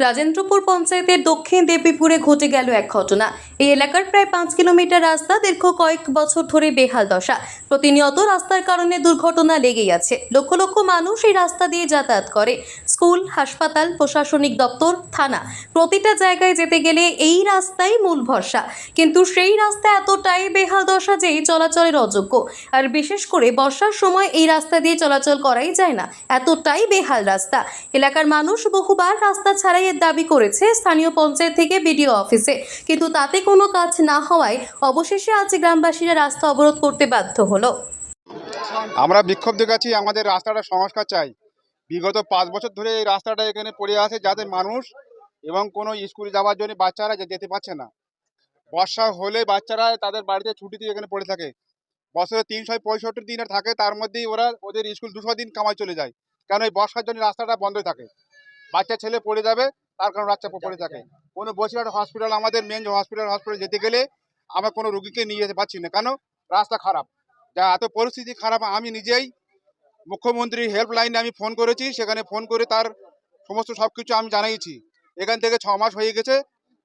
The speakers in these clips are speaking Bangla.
রাজেন্দ্রপুর পঞ্চায়েতের দক্ষিণ দেবীপুরে ঘটে গেল এক ঘটনা। এই এলাকার প্রায় পাঁচ কিলোমিটার রাস্তা দীর্ঘ কয়েক বছর ধরে বেহাল দশা। প্রতিনিয়ত রাস্তার কারণে দুর্ঘটনা লেগেই আছে। লক্ষ লক্ষ মানুষ এই রাস্তা দিয়ে যাতায়াত করে। স্কুল, হাসপাতাল, প্রশাসনিক দপ্তর, থানা। প্রতিটা জায়গায় যেতে গেলে এই রাস্তাই মূল ভরসা। কিন্তু সেই রাস্তা এতটাই বেহাল দশা যে চলাচলের অযোগ্য। আর বিশেষ করে বর্ষার সময় এই রাস্তা দিয়ে চলাচল করাই যায় না। এতটাই বেহাল রাস্তা। এলাকার মানুষ বহুবার রাস্তা ছাড়াইয়ের দাবি করেছে স্থানীয় পঞ্চায়েত থেকে বিডিও অফিসে। কিন্তু তাতে কোনো কাজ না হওয়ায় অবশেষে আজ গ্রামবাসীরা রাস্তা অবরোধ করতে বাধ্য হলো। আমরা বিক্ষোভ দেখাচ্ছি, আমাদের রাস্তাটা সংস্কার চাই। বিগত পাঁচ বছর ধরে এই রাস্তাটা এখানে পড়ে আছে যাতে মানুষ এবং কোনো স্কুলে যাওয়ার জন্য বাচ্চারা যেতে পারছে না। বর্ষা হলে বাচ্চারা তাদের বাড়িতে ছুটিতে এখানে পড়ে থাকে। বছরে তিনশো পঁয়ষট্টি দিন থাকে তার মধ্যেই ওরা ওদের স্কুল দুশো দিন কামাই চলে যায়। কারণ এই বর্ষার জন্য রাস্তাটা বন্ধ থাকে? বাচ্চা ছেলে পড়ে যাবে তার কারণে বাচ্চা পড়ে থাকে। কোনো বসিরহাট হসপিটাল আমাদের মেন হসপিটাল হসপিটাল যেতে গেলে আমরা কোনো রুগীকে নিয়ে যেতে পারছি না। কেন? রাস্তা খারাপ। যা এত পরিস্থিতি খারাপ আমি নিজেই মুখ্যমন্ত্রী হেল্পলাইনে আমি ফোন করেছি সেখানে ফোন করে তার সমস্ত সব কিছু আমি জানিয়েছি। এখান থেকে ছ মাস হয়ে গেছে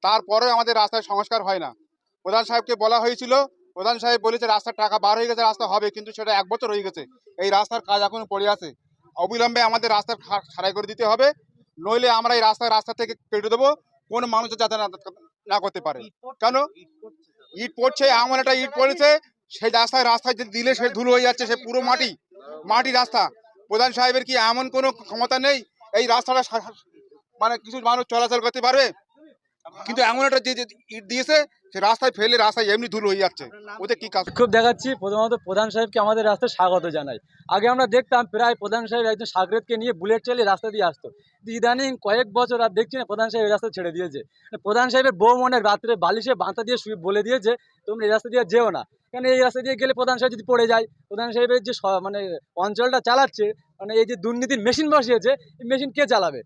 তারপরে আমাদের রাস্তায় সংস্কার হয় না। প্রধান সাহেবকে বলা হয়েছিল প্রধান সাহেব বলেছে রাস্তার টাকা বার হয়ে গেছে রাস্তা হবে কিন্তু সেটা এক বছর হয়ে গেছে। এই রাস্তার কাজ এখনও পড়ে আছে। অবিলম্বে আমাদের রাস্তা সারাই করে দিতে হবে নইলে আমরা এই রাস্তা রাস্তা থেকে কেটে দেবো কোনো মানুষ যাতে না না করতে পারে। কেন? ইট পড়ছে এমন একটা ইট পড়েছে সেই রাস্তায় রাস্তায় যে দিলে সে ধুলো হয়ে যাচ্ছে সে পুরো মাটি। মাটি রাস্তা। প্রধান সাহেবের কি এমন কোনো ক্ষমতা নেই? এই রাস্তাটা মানে কিছু মানুষ চলাচল করতে পারবে? কিন্তু এমন একটা যে ইট দিয়েছে, সে রাস্তায় ফেলে রাস্তায় এমনি ধুলো হয়ে যাচ্ছে। ওদের কি কাজ? বিক্ষোভ দেখাচ্ছি। প্রথমত প্রধান সাহেবকে আমাদের রাস্তায় স্বাগত জানাই। আগে আমরা দেখতাম প্রায় প্রধান সাহেব একজন সাগরেদকে নিয়ে বুলেট চালিয়ে রাস্তা দিয়ে আসতো। ইদানিং কয়েক বছর আর দেখছি না প্রধান সাহেব রাস্তা ছেড়ে দিয়েছে। প্রধান সাহেবের বউ মনে রাত্রে বালিশে বাঁধা দিয়ে শুয়ে বলে দিয়েছে, তোমরা এই রাস্তা দিয়ে যেও না। কেন এই রাস্তা দিয়ে গেলে প্রধান সাহেব যদি পড়ে যায়, প্রধান সাহেবের যে মানে অঞ্চলটা চালাচ্ছে মানে এই যে দুর্নীতির মেশিন বসিয়েছে, এই মেশিন কে চালাবে?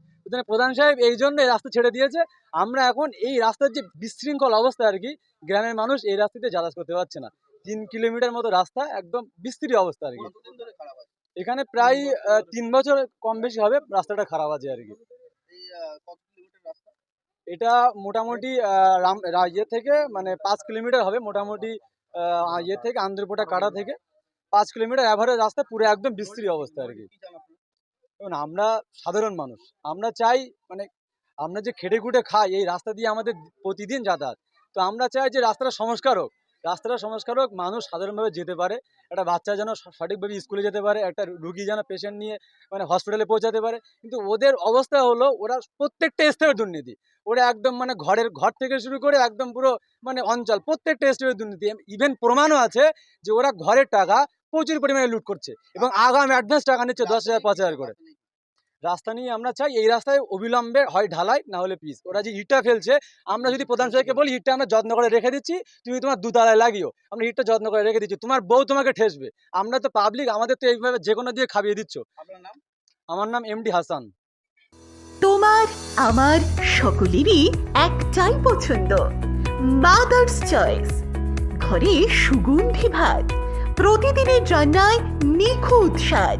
প্রধান সাহেব এই জন্য এই রাস্তা ছেড়ে দিয়েছে। আমরা এখন এই রাস্তার যে বিশৃঙ্খল অবস্থা আর কি গ্রামের মানুষ এই রাস্তাতে যাতায়াত করতে পারছে না। তিন কিলোমিটার মতো রাস্তা একদম বিস্তৃত অবস্থা আর কি। এখানে প্রায় তিন বছর কম বেশি হবে রাস্তাটা খারাপ আছে আর কি। এটা মোটামুটি ইয়ে থেকে মানে পাঁচ কিলোমিটার হবে মোটামুটি ইয়ে থেকে আন্দ্রপোটা কাটা থেকে। পাঁচ কিলোমিটার অ্যাভারেজ রাস্তা পুরো একদম বিস্তৃত অবস্থা আর কি। দেখুন আমরা সাধারণ মানুষ। আমরা চাই মানে আমরা যে খেটে খুঁটে খাই, এই রাস্তা দিয়ে আমাদের প্রতিদিন যাতায়াত। তো আমরা চাই যে রাস্তাটা সংস্কার হোক। রাস্তাটা সংস্কার হোক, মানুষ সাধারণভাবে যেতে পারে। একটা বাচ্চা যেন সঠিকভাবে স্কুলে যেতে পারে, একটা রুগী যেন পেশেন্ট নিয়ে মানে হসপিটালে পৌঁছাতে পারে। কিন্তু ওদের অবস্থা হলো, ওরা প্রত্যেকটা স্তরের দুর্নীতি। ওরা একদম মানে ঘরের, ঘর থেকে শুরু করে একদম পুরো মানে অঞ্চল, প্রত্যেকটা স্তরের দুর্নীতি। ইভেন প্রমাণও আছে যে ওরা ঘরের টাকা প্রচুর পরিমাণে লুট করছে এবং আগাম অ্যাডভান্স টাকা নিচ্ছে দশ হাজার, পাঁচ হাজার করে। রাস্তা নিয়ে আমরা চাই এই রাস্তায় অবিলম্বে হয় ঢালাই না হলে পিস ওরা যে ইটটা ফেলছে আমরা যদি প্রধান সাহেবকে বলি ইটটা আমরা যত্ন করে রেখে দিচ্ছি তুমি তোমার দুতলায় লাগিও। আমরা ইটটা যত্ন করে রেখে দিচ্ছি। তোমার বউ তোমাকে ঠেসবে। আমরা তো পাবলিক আমাদের তো এইভাবে যে কোনো দিয়ে খাবিয়ে দিচ্ছ। আমার নাম এমডি হাসান। তোমার আমার সকলেরই একটাই পছন্দ। মাদার্স চয়েস ঘরে সুগন্ধি ভাত। প্রতিদিনের রান্নায় নিখুঁত স্বাদ।